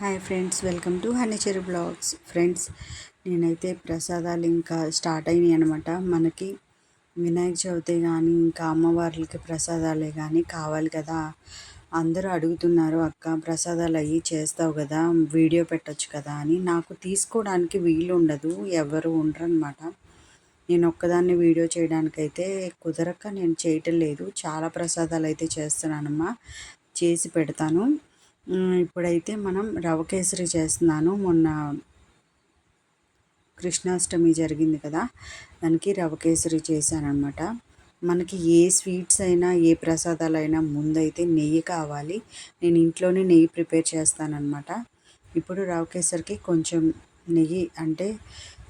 Hi friends welcome to honey cherry blogs. Friends నేనైతే ప్రసాదాలు ఇంకా స్టార్ట్ అయినాయి అనమాట మనకి వినాయక చవితి కానీ ఇంకా అమ్మవార్లకి ప్రసాదాలే కానీ కావాలి కదా. అందరూ అడుగుతున్నారు అక్క ప్రసాదాలు అవి చేస్తావు కదా వీడియో పెట్టచ్చు కదా అని. నాకు తీసుకోవడానికి వీలు ఉండదు ఎవరు ఉండరనమాట నేను ఒక్కదాన్ని వీడియో చేయడానికైతే కుదరక నేను చేయటం లేదు. చాలా ప్రసాదాలు అయితే చేస్తున్నానమ్మా. చేసి పెడతాను. ఇప్పుడైతే మనం రవ కేసరి చేస్తున్నాను. మొన్న కృష్ణాష్టమి జరిగింది కదా దానికి రవ కేసరి చేశానమాట మనకి ఏ స్వీట్స్ అయినా ఏ ప్రసాదాలైనా ముందైతే నెయ్యి కావాలి. నేను ఇంట్లోనే నెయ్యి ప్రిపేర్ చేస్తానన్నమాట. ఇప్పుడు రవ కేసరికి కొంచెం నెయ్యి అంటే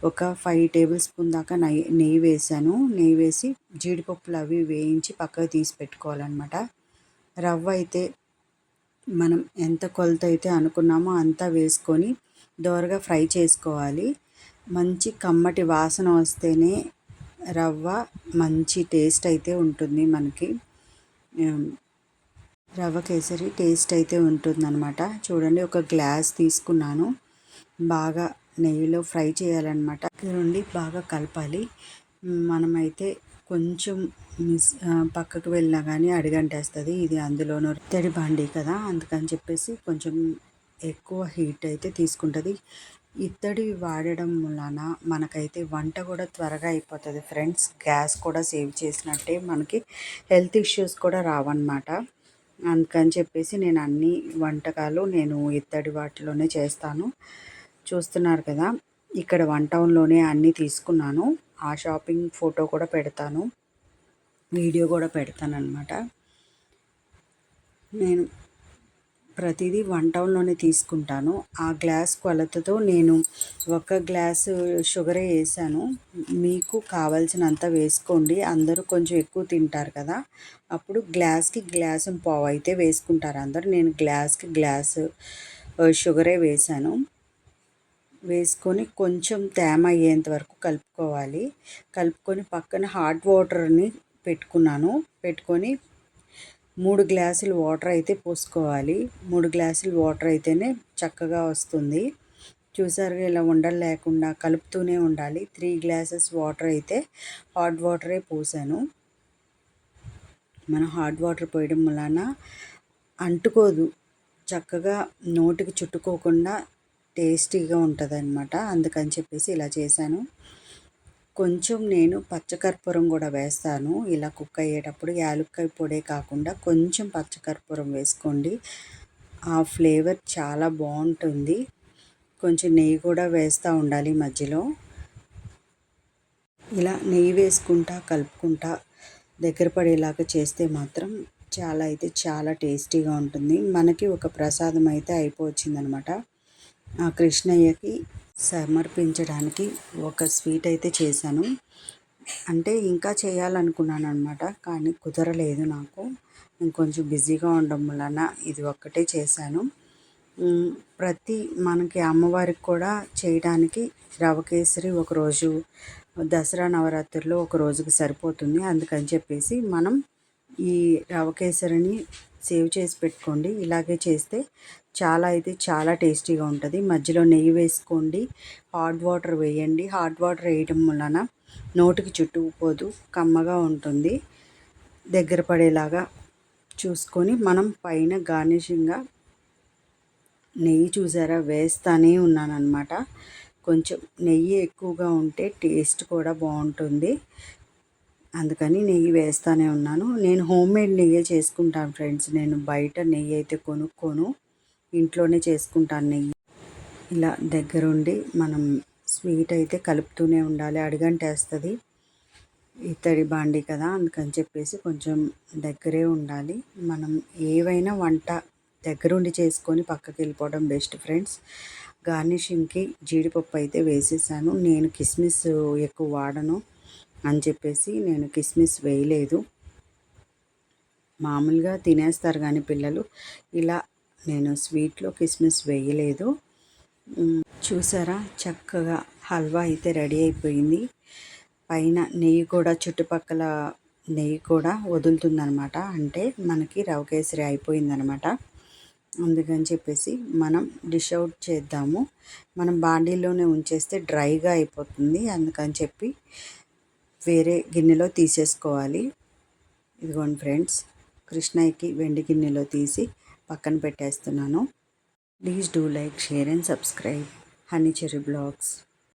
ఒక ఫైవ్ టేబుల్ స్పూన్ దాకా నెయ్యి నెయ్యి వేసాను నెయ్యి వేసి జీడిపప్పులు అవి వేయించి పక్కకు తీసి పెట్టుకోవాలన్నమాట. రవ్వ అయితే మనం ఎంత కొలత అయితే అనుకున్నామో అంతా వేసుకొని దోరగా ఫ్రై చేసుకోవాలి. మంచి కమ్మటి వాసన వస్తేనే రవ్వ మంచి టేస్ట్ అయితే ఉంటుంది మనకి. రవ్వ కేసరి టేస్ట్ అయితే ఉంటుందన్నమాట. చూడండి ఒక గ్లాస్ తీసుకున్నాను. బాగా నెయ్యిలో ఫ్రై చేయాలన్నమాట. నుండి బాగా కలపాలి. మనమైతే కొంచెం మిస్ పక్కకు వెళ్ళినా కానీ అడిగంటేస్తుంది ఇది అందులోనూ తడి బండి కదా అందుకని చెప్పేసి కొంచెం ఎక్కువ హీట్ అయితే తీసుకుంటుంది. ఇత్తడి వాడడం వలన మనకైతే వంట కూడా త్వరగా అయిపోతుంది ఫ్రెండ్స్. గ్యాస్ కూడా సేవ్ చేసినట్టే మనకి హెల్త్ ఇష్యూస్ కూడా రావన్నమాట. అందుకని చెప్పేసి నేను అన్ని వంటకాలు నేను ఇత్తడి వాటిలోనే చేస్తాను. చూస్తున్నారు కదా ఇక్కడ వన్ టౌన్లోనే అన్నీ తీసుకున్నాను. ఆ షాపింగ్ ఫోటో కూడా పెడతాను. వీడియో కూడా పెడతానమాట నేను ప్రతిదీ వన్ టౌన్లోనే తీసుకుంటాను. ఆ గ్లాస్ కొలతతో నేను ఒక గ్లాసు షుగరే వేసాను. మీకు కావాల్సినంత వేసుకోండి. అందరూ కొంచెం ఎక్కువ తింటారు కదా. అప్పుడు గ్లాస్కి గ్లాసు పావు అయితే వేసుకుంటారు అందరు. నేను గ్లాస్కి గ్లాసు షుగరే వేసాను. వేసుకొని కొంచెం తేమ అయ్యేంత వరకు కలుపుకోవాలి. కలుపుకొని పక్కన హాట్ వాటర్ని పెట్టుకున్నాను. పెట్టుకొని మూడు గ్లాసులు వాటర్ అయితే పోసుకోవాలి. మూడు గ్లాసులు వాటర్ అయితేనే చక్కగా వస్తుంది. చూసారుగా ఇలా ఉండలు లేకుండా కలుపుతూనే ఉండాలి. త్రీ గ్లాసెస్ వాటర్ అయితే హాట్ వాటరే పోసాను. మనం హాట్ వాటర్ పోయడం వలన అంటుకోదు. చక్కగా నోటికి చుట్టుకోకుండా టేస్టీగా ఉంటుంది అనమాట అందుకని చెప్పేసి ఇలా చేశాను. కొంచెం నేను పచ్చకర్పూరం కూడా వేస్తాను. ఇలా కుక్ అయ్యేటప్పుడు యాలుక్కాయ పొడే కాకుండా కొంచెం పచ్చకర్పూరం వేసుకోండి. ఆ ఫ్లేవర్ చాలా బాగుంటుంది. కొంచెం నెయ్యి కూడా వేస్తూ ఉండాలి మధ్యలో. ఇలా నెయ్యి వేసుకుంటా కలుపుకుంటా దగ్గర పడేలాగా చేస్తే మాత్రం చాలా అయితే చాలా టేస్టీగా ఉంటుంది. మనకి ఒక ప్రసాదం అయితే అయిపోవచ్చిందనమాట ఆ కృష్ణయ్యకి సమర్పించడానికి ఒక స్వీట్ అయితే చేశాను. అంటే ఇంకా చేయాలనుకున్నాను అనమాట కానీ కుదరలేదు నాకు. నేను కొంచెం బిజీగా ఉండడం వలన ఇది ఒక్కటే చేశాను. ప్రతి మనకి అమ్మవారికి కూడా చేయడానికి రవకేసరి ఒకరోజు దసరా నవరాత్రుల్లో ఒక రోజుకి సరిపోతుంది. అందుకని చెప్పేసి మనం ఈ రవకేసరిని సేవ్ చేసి పెట్టుకోండి. ఇలాగే చేస్తే చాలా అయితే చాలా టేస్టీగా ఉంటుంది. మధ్యలో నెయ్యి వేసుకోండి హాట్ వాటర్ వేయండి. హాట్ వాటర్ వేయడం వలన నోటికి చుట్టుకుపోదు కమ్మగా ఉంటుంది. దగ్గర పడేలాగా చూసుకొని మనం పైన గార్నిషింగ్గా నెయ్యి చూసారా? వేస్తానే ఉన్నానమాట కొంచెం నెయ్యి ఎక్కువగా ఉంటే టేస్ట్ కూడా బాగుంటుంది. అందుకని నెయ్యి వేస్తూనే ఉన్నాను. నేను హోమ్ మేడ్ నెయ్యి చేసుకుంటాను ఫ్రెండ్స్. నేను బయట నెయ్యి అయితే కొనుక్కోను. ఇంట్లోనే చేసుకుంటాను నెయ్యి. ఇలా దగ్గరుండి మనం స్వీట్ అయితే కలుపుతూనే ఉండాలి. అడిగంటేస్తుంది. ఇత్తడి బాండి కదా అందుకని చెప్పేసి కొంచెం దగ్గరే ఉండాలి. మనం ఏవైనా వంట దగ్గరుండి చేసుకొని పక్కకి వెళ్ళిపోవడం బెస్ట్ ఫ్రెండ్స్. గార్నిషింగ్కి జీడిపప్పు అయితే వేసేసాను. నేను కిస్మిస్ ఎక్కువ వాడను అని చెప్పేసి నేను కిస్మిస్ వేయలేదు. మామూలుగా తినేస్తారు కానీ పిల్లలు. ఇలా నేను స్వీట్లో కిస్మిస్ వేయలేదు. చూసారా? చక్కగా హల్వా అయితే రెడీ అయిపోయింది. పైన నెయ్యి కూడా చుట్టుపక్కల నెయ్యి కూడా వదులుతుందనమాట అంటే మనకి రవ కేసరి అయిపోయిందనమాట అందుకని చెప్పేసి మనం డిష్ అవుట్ చేద్దాము. మనం బాండీలోనే ఉంచేస్తే డ్రైగా అయిపోతుంది. అందుకని చెప్పి వేరే గిన్నెలో తీసేసుకోవాలి. ఇదిగోండి ఫ్రెండ్స్ కృష్ణయ్యకి వెండి గిన్నెలో తీసి పక్కన పెట్టేస్తున్నాను. Please do like share and subscribe honey cherry blogs